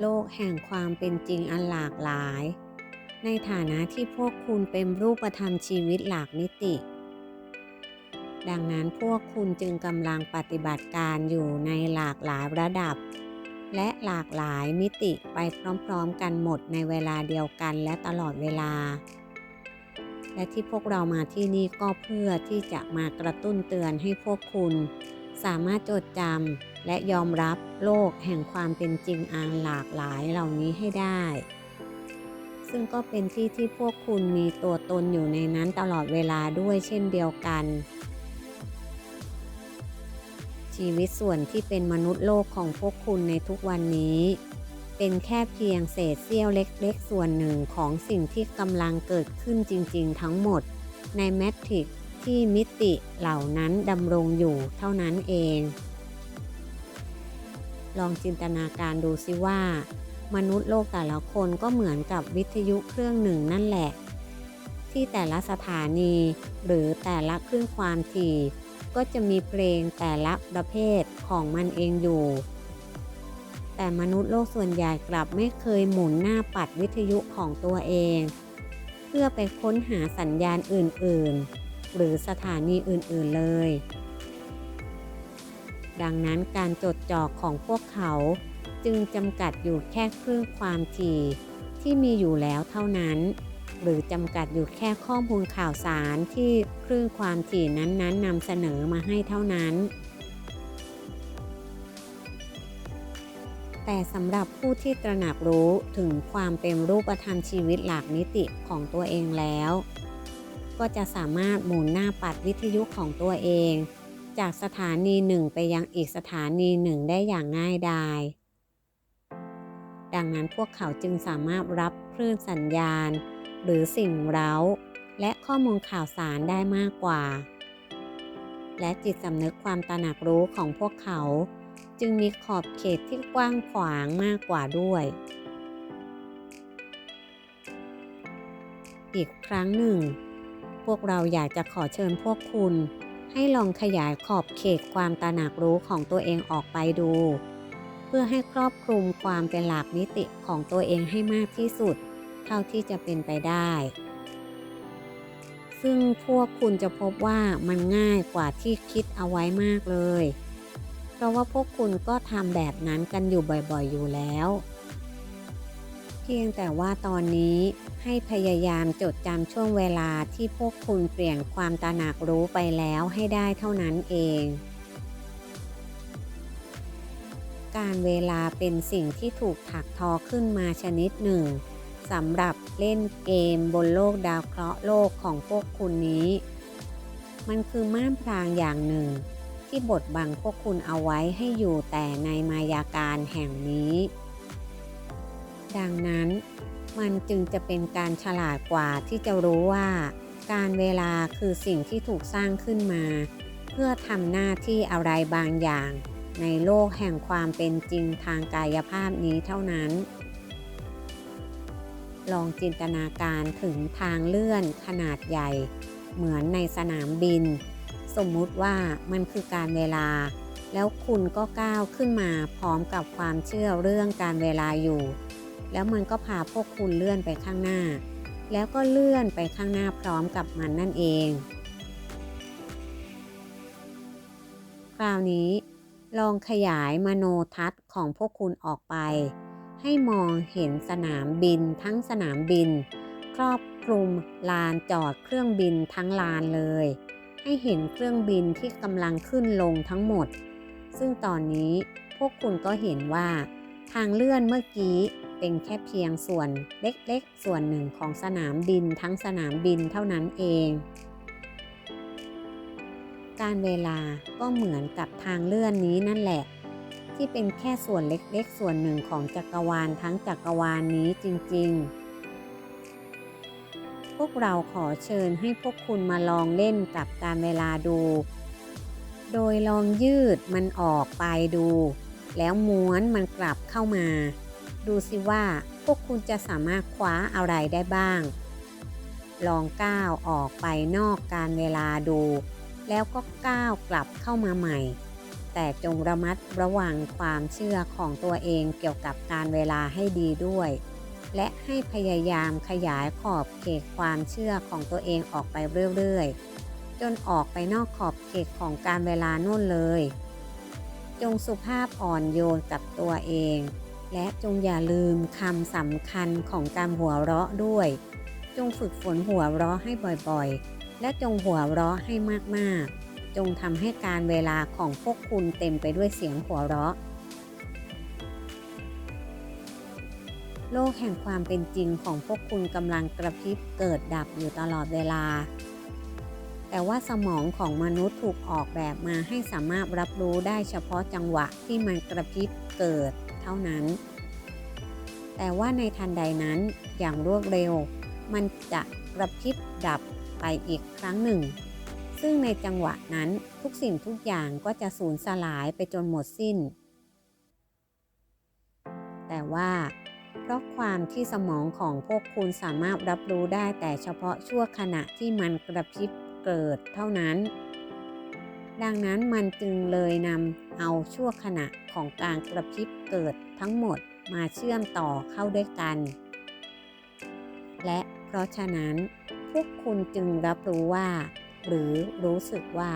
โลกแห่งความเป็นจริงอันหลากหลาย ในฐานะที่พวกคุณเป็นรูปธรรมชีวิตหลากมิติ ดังนั้นพวกคุณจึงกำลังปฏิบัติการอยู่ในหลากหลายระดับ และหลากหลายมิติไปพร้อมๆกันหมดในเวลาเดียวกันและตลอดเวลา และที่พวกเรามาที่นี่ก็เพื่อที่จะมากระตุ้นเตือนให้พวกคุณ สามารถจดจำ และยอมรับโลกแห่งความเป็นจริงอันหลากหลายเหล่านี้ให้ได้ ซึ่งก็เป็นที่ที่พวกคุณมีตัวตนอยู่ในนั้นตลอดเวลาด้วยเช่นเดียวกัน ชีวิตส่วนที่เป็นมนุษย์โลกของพวกคุณในทุกวันนี้ เป็นแค่เพียงเศษเสี้ยวเล็กๆ ส่วนหนึ่งของสิ่งที่กำลังเกิดขึ้นจริง ๆ ทั้งหมดในแมทริกที่มิติเหล่านั้นดำรงอยู่เท่านั้นเอง ลองจินตนาการดูสิว่า มนุษย์โลกแต่ละคนก็เหมือนกับวิทยุเครื่องหนึ่งนั่นแหละ ที่แต่ละสถานี หรือแต่ละคลื่นความถี่ ก็จะมีเพลงแต่ละประเภทของมันเองอยู่ แต่มนุษย์โลกส่วนใหญ่กลับไม่เคยหมุนหน้าปัดวิทยุของตัวเอง เพื่อไปค้นหาสัญญาณอื่นๆ หรือสถานีอื่นๆเลย ดังนั้นการจดจ่อของพวกเขาจึงจำกัดอยู่แค่คลื่นความถี่ที่มีอยู่แล้วเท่านั้น หรือจำกัดอยู่แค่ข้อมูลข่าวสารที่คลื่นความถี่นั้นๆนำเสนอมาให้เท่านั้น แต่สำหรับผู้ที่ตระหนักรู้ถึงความเป็นรูปธรรมชีวิตหลากมิติของตัวเองแล้ว ก็จะสามารถหมุนหน้าปัดวิทยุของตัวเอง จากสถานีหนึ่งไปยังอีกสถานีหนึ่งได้อย่างง่ายดาย ดังนั้นพวกเขาจึงสามารถรับคลื่นสัญญาณ หรือสิ่งเร้า และข้อมูลข่าวสารได้มากกว่า และจิตสำนึกความตระหนักรู้ของพวกเขา จึงมีขอบเขตที่กว้างขวางมากกว่าด้วย อีกครั้งหนึ่ง พวกเราอยากจะขอเชิญพวกคุณ ให้ลองขยายขอบเขตความตระหนักรู้ของตัวเองออกไปดู เพื่อให้ครอบคลุมความเป็นหลักมิติของตัวเองให้มากที่สุด เท่าที่จะเป็นไปได้ ซึ่งพวกคุณจะพบว่ามันง่ายกว่าที่คิดเอาไว้มากเลย เพราะว่าพวกคุณก็ทำแบบนั้นกันอยู่บ่อยๆอยู่แล้ว เพียงแต่ว่าตอนนี้ ให้พยายามจดจำช่วงเวลาที่พวกคุณเปลี่ยนความตระหนักรู้ไปแล้วให้ได้เท่านั้นเอง การเวลาเป็นสิ่งที่ถูกถักทอขึ้นมาชนิดหนึ่งสำหรับเล่นเกมบนโลกดาวเคราะห์โลกของพวกคุณนี้ มันคือม่านพรางอย่างหนึ่ง ที่บดบังพวกคุณเอาไว้ให้อยู่แต่ในมายาการแห่งนี้ ดังนั้น มันจึงจะเป็นการฉลาดกว่าที่จะรู้ว่า การเวลาคือสิ่งที่ถูกสร้างขึ้นมา เพื่อทำหน้าที่อะไรบางอย่าง ในโลกแห่งความเป็นจริงทางกายภาพนี้เท่านั้น ลองจินตนาการถึงทางเลื่อนขนาดใหญ่ เหมือนในสนามบิน สมมุติว่ามันคือการเวลา แล้วคุณก็ก้าวขึ้นมาพร้อมกับความเชื่อเรื่องการเวลาอยู่ แล้วมันก็พาพวกคุณเลื่อนไปข้างหน้า แล้วก็เลื่อนไปข้างหน้าพร้อมกับมันนั่นเอง คราวนี้ ลองขยายมโนทัศน์ของพวกคุณออกไป ให้มองเห็นสนามบินทั้งสนามบิน ครอบคลุมลานจอดเครื่องบินทั้งลานเลย ให้เห็นเครื่องบินที่กำลังขึ้นลงทั้งหมด ซึ่งตอนนี้พวกคุณก็เห็นว่าทางเลื่อนเมื่อกี้ เป็นแค่เพียงส่วนเล็กๆ ส่วนหนึ่งของสนามบินทั้งสนามบินเท่านั้นเอง การเวลาก็เหมือนกับทางเลื่อนนี้นั่นแหละ ที่เป็นแค่ส่วนเล็กๆ ส่วนหนึ่งของจักรวาลทั้งจักรวาลนนี้จริงๆ พวกเราขอเชิญให้พวกคุณมาลองเล่นกับการเวลาดู โดยลองยืดมันออกไปดู แล้วม้วนมันกลับเข้ามา ดูสิว่าพวกคุณจะสามารถคว้าอะไรได้บ้าง ลองก้าวออกไปนอกการเวลาดู แล้วก็ก้าวกลับเข้ามาใหม่ แต่จงระมัดระวังความเชื่อของตัวเองเกี่ยวกับการเวลาให้ดีด้วย และให้พยายามขยายขอบเขตความเชื่อของตัวเองออกไปเรื่อยๆ จนออกไปนอกขอบเขตของการเวลานู่นเลย จงสุภาพอ่อนโยนกับตัวเอง และจงอย่าลืมคำสำคัญของการหัวเราะด้วย จงฝึกฝนหัวเราะให้บ่อยๆ และจงหัวเราะให้มากๆ จงทำให้การเวลาของพวกคุณเต็มไปด้วยเสียงหัวเราะ โลกแห่งความเป็นจริงของพวกคุณกำลังกระพริบเกิดดับอยู่ตลอดเวลา แต่ว่าสมองของมนุษย์ถูกออกแบบมาให้สามารถรับรู้ได้เฉพาะจังหวะที่มันกระพริบเกิด เท่านั้น แต่ว่าในทันใดนั้นอย่างรวดเร็ว มันจะกระพริบดับไปอีกครั้งหนึ่ง ซึ่งในจังหวะนั้นทุกสิ่งทุกอย่างก็จะสูญสลายไปจนหมดสิ้น แต่ว่าเพราะความที่สมองของพวกคุณสามารถรับรู้ได้แต่เฉพาะชั่วขณะที่มันกระพริบเกิดเท่านั้น ดังนั้นมันจึงเลยนำเอาชั่วขณะของการกระพริบเกิดทั้งหมดมาเชื่อมต่อเข้าด้วยกัน และเพราะฉะนั้นพวกคุณจึงรับรู้ว่า หรือรู้สึกว่า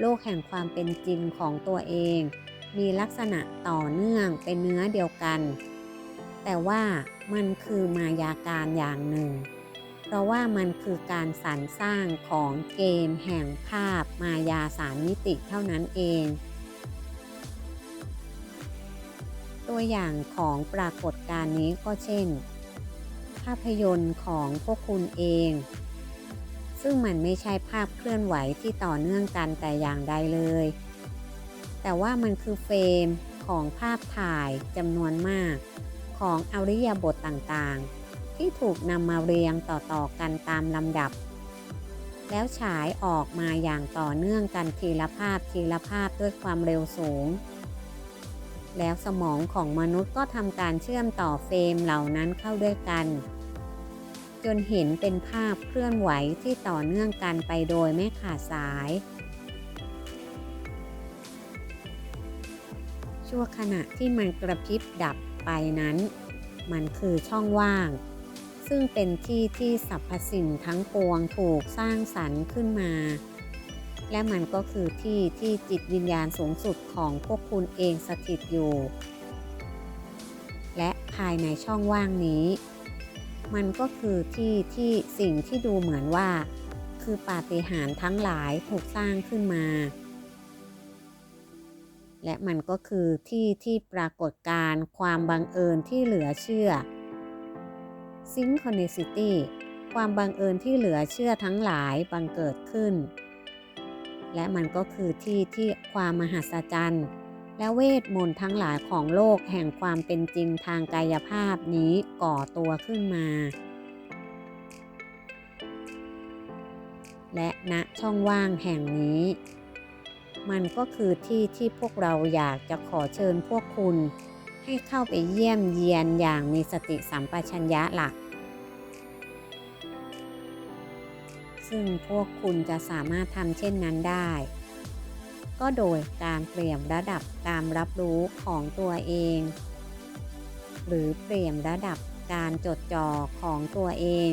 โลกแห่งความเป็นจริงของตัวเอง มีลักษณะต่อเนื่องเป็นเนื้อเดียวกัน แต่ว่ามันคือมายาการอย่างหนึ่ง เพราะว่ามันคือการสรรสร้างของเกมแห่งภาพมายาสามมิติเท่านั้นเอง ตัวอย่างของปรากฏการณ์นี้ก็เช่น ภาพยนตร์ของพวกคุณเอง ซึ่งมันไม่ใช่ภาพเคลื่อนไหวที่ต่อเนื่องกันแต่อย่างใดเลย แต่ว่ามันคือเฟรมของภาพถ่ายจำนวนมากของอริยบทต่างๆ ที่ถูกนำมาเรียงต่อๆกันตามลำดับ แล้วฉายออกมาอย่างต่อเนื่องกันทีละภาพทีละภาพด้วยความเร็วสูง แล้วสมองของมนุษย์ก็ทำการเชื่อมต่อเฟรมเหล่านั้นเข้าด้วยกัน จนเห็นเป็นภาพเคลื่อนไหวที่ต่อเนื่องกันไปโดยไม่ขาดสาย ชั่วขณะที่มันกระพริบดับไปนั้นมันคือช่องว่าง ซึ่งเป็นที่ที่สรรพสิ่งทั้งปวงถูกสร้างสรรค์ขึ้นมา และมันก็คือที่ที่จิตวิญญาณสูงสุดของพวกคุณเองสถิตอยู่ และภายในช่องว่างนี้ มันก็คือที่ที่สิ่งที่ดูเหมือนว่า คือปาฏิหาริย์ทั้งหลายถูกสร้างขึ้นมา และมันก็คือที่ที่ปรากฏการณ์ความบังเอิญที่เหลือเชื่อ Synchronicity ความบังเอิญที่เหลือเชื่อทั้งหลายบังเกิดขึ้น และมันก็คือที่ที่ความมหัศจรรย์ และเวทมนต์ทั้งหลายของโลกแห่งความเป็นจริงทางกายภาพนี้ก่อตัวขึ้นมา และณช่องว่างแห่งนี้ มันก็คือที่ที่พวกเราอยากจะขอเชิญพวกคุณ ให้เข้าไปเยี่ยมเยียนอย่างมีสติสัมปชัญญะหลัก ซึ่งพวกคุณจะสามารถทำเช่นนั้นได้ ก็โดยการเปลี่ยนระดับการรับรู้ของตัวเอง หรือเปลี่ยนระดับการจดจ่อของตัวเอง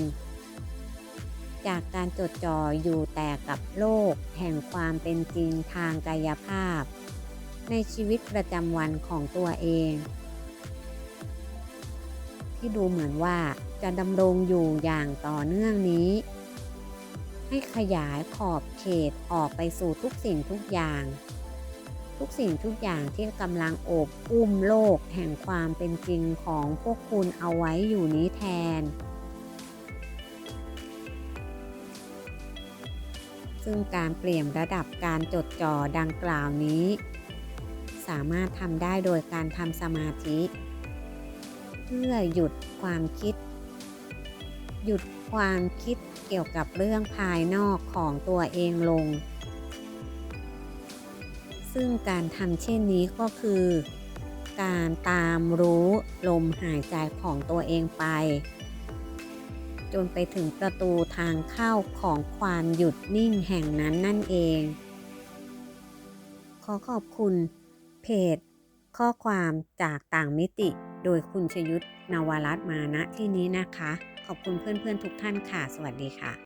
จากการจดจ่ออยู่แต่กับโลกแห่งความเป็นจริงทางกายภาพในชีวิตประจำวันของตัวเอง ที่ดูเหมือนว่าจะดำรงอยู่อย่างต่อเนื่องนี้ ให้ขยายขอบเขตออกไปสู่ทุกสิ่งทุกอย่าง ทุกสิ่งทุกอย่างที่กำลังโอบอุ้มโลกแห่งความเป็นจริงของพวกคุณเอาไว้อยู่นี้แทน ซึ่งการเปลี่ยนระดับการจดจ่อดังกล่าวนี้ สามารถทำได้โดยการทำสมาธิ เพื่อหยุดความคิด หยุดความคิดเกี่ยวกับเรื่องภายนอกของตัวเองลง ซึ่งการทำเช่นนี้ก็คือ การตามรู้ลมหายใจของตัวเองไป จนไปถึงประตูทางเข้าของความหยุดนิ่งแห่งนั้นนั่นเอง ขอขอบคุณเพจข้อความจากต่างมิติ โดยคุณชยุทธนวรัตน์มาณที่นี้นะคะ ขอบคุณเพื่อนๆทุกท่านค่ะ สวัสดีค่ะ